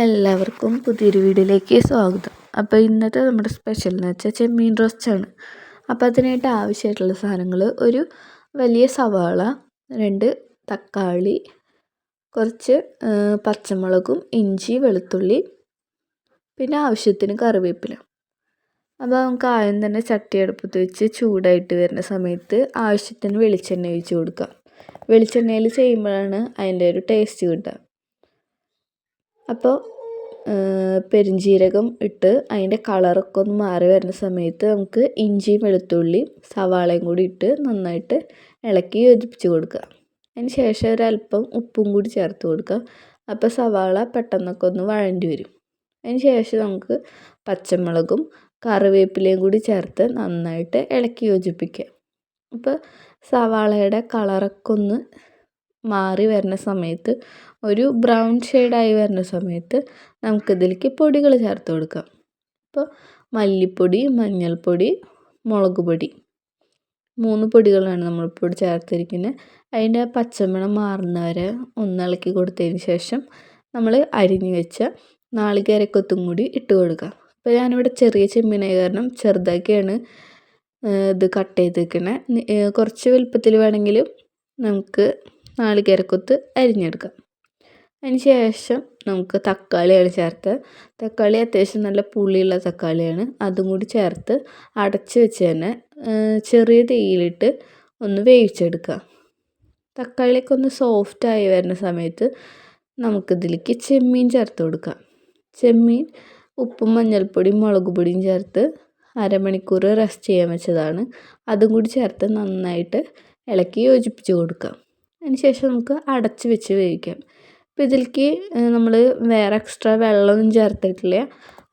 എല്ലാവർക്കും പുതിയൊരു വീഡിയോയിലേക്ക് സ്വാഗതം. അപ്പോൾ ഇന്നത്തെ നമ്മുടെ സ്പെഷ്യൽ എന്ന് വെച്ചാൽ ചെമ്മീൻ റോസ്റ്റാണ് അപ്പോൾ അതിനായിട്ട് ആവശ്യമായിട്ടുള്ള സാധനങ്ങൾ ഒരു വലിയ സവാള രണ്ട് തക്കാളി കുറച്ച് പച്ചമുളകും ഇഞ്ചി വെളുത്തുള്ളി പിന്നെ ആവശ്യത്തിന് കറിവേപ്പില. അപ്പോൾ നമുക്ക് ആദ്യം തന്നെ ചട്ടി അടുപ്പത്ത് വെച്ച് ചൂടായിട്ട് വരുന്ന സമയത്ത് ആവശ്യത്തിന് വെളിച്ചെണ്ണ ഒഴിച്ച് കൊടുക്കാം. വെളിച്ചെണ്ണയിൽ ചെയ്യുമ്പോഴാണ് അതിന്റെ ഒരു ടേസ്റ്റ് കിട്ടുക. അപ്പോൾ പെരുംജീരകം ഇട്ട് അതിന്റെ കളറൊക്കെ ഒന്ന് മാറി വരുന്ന സമയത്ത് നമുക്ക് ഇഞ്ചിയും വെളുത്തുള്ളിയും സവാളയും കൂടി ഇട്ട് നന്നായിട്ട് ഇളക്കി യോജിപ്പിച്ച് കൊടുക്കുക. അതിന് ശേഷം ഒരല്പം ഉപ്പും കൂടി ചേർത്ത് കൊടുക്കുക. അപ്പോൾ സവാള പെട്ടെന്നൊക്കെ ഒന്ന് വഴണ്ടി വരും. അതിന് ശേഷം നമുക്ക് പച്ചമുളകും കറിവേപ്പിലയും കൂടി ചേർത്ത് നന്നായിട്ട് ഇളക്കി യോജിപ്പിക്കുക. അപ്പോൾ സവാളയുടെ കളറൊക്കെ ഒന്ന് മാറി വരുന്ന സമയത്ത് ഒരു ബ്രൗൺ ഷെയ്ഡായി വരുന്ന സമയത്ത് നമുക്കിതിലേക്ക് പൊടികൾ ചേർത്ത് കൊടുക്കാം. ഇപ്പോൾ മല്ലിപ്പൊടി മഞ്ഞൾപ്പൊടി മുളക് പൊടി. മൂന്ന് പൊടികളാണ് നമ്മളിപ്പോൾ ചേർത്തിരിക്കുന്നത് അതിന്റെ പച്ചമണം മാറുന്നവരെ ഒന്നിളക്കി കൊടുത്തതിന് ശേഷം നമ്മൾ അരിഞ്ഞു വെച്ച നാളികേരക്കൊത്തും കൂടി ഇട്ട് കൊടുക്കുക അപ്പോൾ ഞാനിവിടെ ചെറിയ ചെമ്മീനായി കാരണം ചെറുതാക്കിയാണ് ഇത് കട്ട് ചെയ്തിരിക്കുന്നത് കുറച്ച് വലുപ്പത്തിൽ വേണമെങ്കിലും നമുക്ക് നാളികേരക്കൊത്ത് അരിഞ്ഞെടുക്കാം. അതിന് ശേഷം നമുക്ക് തക്കാളിയാണ് ചേർത്ത്. തക്കാളി അത്യാവശ്യം നല്ല പുളിയുള്ള തക്കാളിയാണ്. അതും കൂടി ചേർത്ത് അടച്ച് വെച്ച് തന്നെ ചെറിയ തീയിലിട്ട് ഒന്ന് വേവിച്ചെടുക്കുക. തക്കാളിയൊക്കെ ഒന്ന് സോഫ്റ്റായി വരുന്ന സമയത്ത് നമുക്കിതിലേക്ക് ചെമ്മീൻ ചേർത്ത് കൊടുക്കാം. ചെമ്മീൻ ഉപ്പും മഞ്ഞൾപ്പൊടിയും മുളക് പൊടിയും ചേർത്ത് അരമണിക്കൂർ റെസ്റ്റ് ചെയ്യാൻ വെച്ചതാണ്. അതും കൂടി ചേർത്ത് നന്നായിട്ട് ഇളക്കി യോജിപ്പിച്ച് കൊടുക്കാം. അതിന് ശേഷം നമുക്ക് അടച്ച് വെച്ച് വേവിക്കാം. അപ്പോൾ ഇതിലേക്ക് നമ്മൾ വേറെ എക്സ്ട്രാ വെള്ളമൊന്നും ചേർത്തിട്ടില്ല.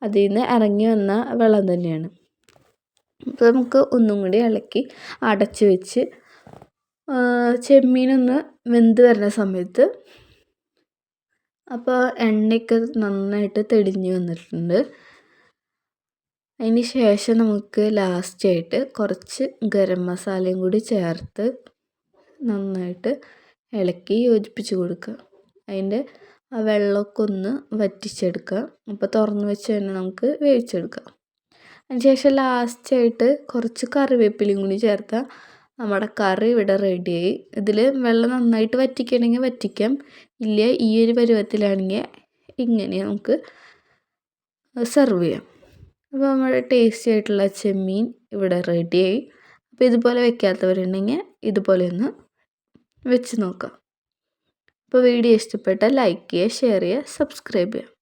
അതിൽ നിന്ന് ഇറങ്ങി വന്ന വെള്ളം തന്നെയാണ്. അപ്പോൾ നമുക്ക് ഒന്നും കൂടി ഇളക്കി അടച്ച് വെച്ച് ചെമ്മീനൊന്ന് വെന്ത് വരുന്ന സമയത്ത് അപ്പോൾ എണ്ണയൊക്കെ നന്നായിട്ട് തെളിഞ്ഞ് വന്നിട്ടുണ്ട്. അതിന് ശേഷം നമുക്ക് ലാസ്റ്റായിട്ട് കുറച്ച് ഗരം മസാലയും കൂടി ചേർത്ത് നന്നായിട്ട് ഇളക്കി യോജിപ്പിച്ച് കൊടുക്കുക. അതിന്റെ ആ വെള്ളമൊക്കെ ഒന്ന് വറ്റിച്ചെടുക്കുക. അപ്പോൾ തുറന്ന് വെച്ച് തന്നെ നമുക്ക് വേവിച്ചെടുക്കാം. അതിനുശേഷം ലാസ്റ്റായിട്ട് കുറച്ച് കറിവേപ്പിലയും കൂടി ചേർത്താൽ നമ്മുടെ കറി ഇവിടെ റെഡിയായി ഇതിൽ വെള്ളം നന്നായിട്ട് വറ്റിക്കണമെങ്കിൽ വറ്റിക്കാം. ഇല്ല ഈ ഒരു പരുവത്തിലാണെങ്കിൽ ഇങ്ങനെ നമുക്ക് സെർവ് ചെയ്യാം. അപ്പോൾ നമ്മുടെ ടേസ്റ്റി ആയിട്ടുള്ള ചെമ്മീൻ ഇവിടെ റെഡിയായി അപ്പോൾ ഇതുപോലെ വെക്കാത്തവരുണ്ടെങ്കിൽ ഇതുപോലെ ഒന്ന് വെച്ച് നോക്കാം. അപ്പോൾ വീഡിയോ ഇഷ്ടപ്പെട്ടാൽ ലൈക്ക് ചെയ്യുക ഷെയർ ചെയ്യുക സബ്സ്ക്രൈബ് ചെയ്യുക.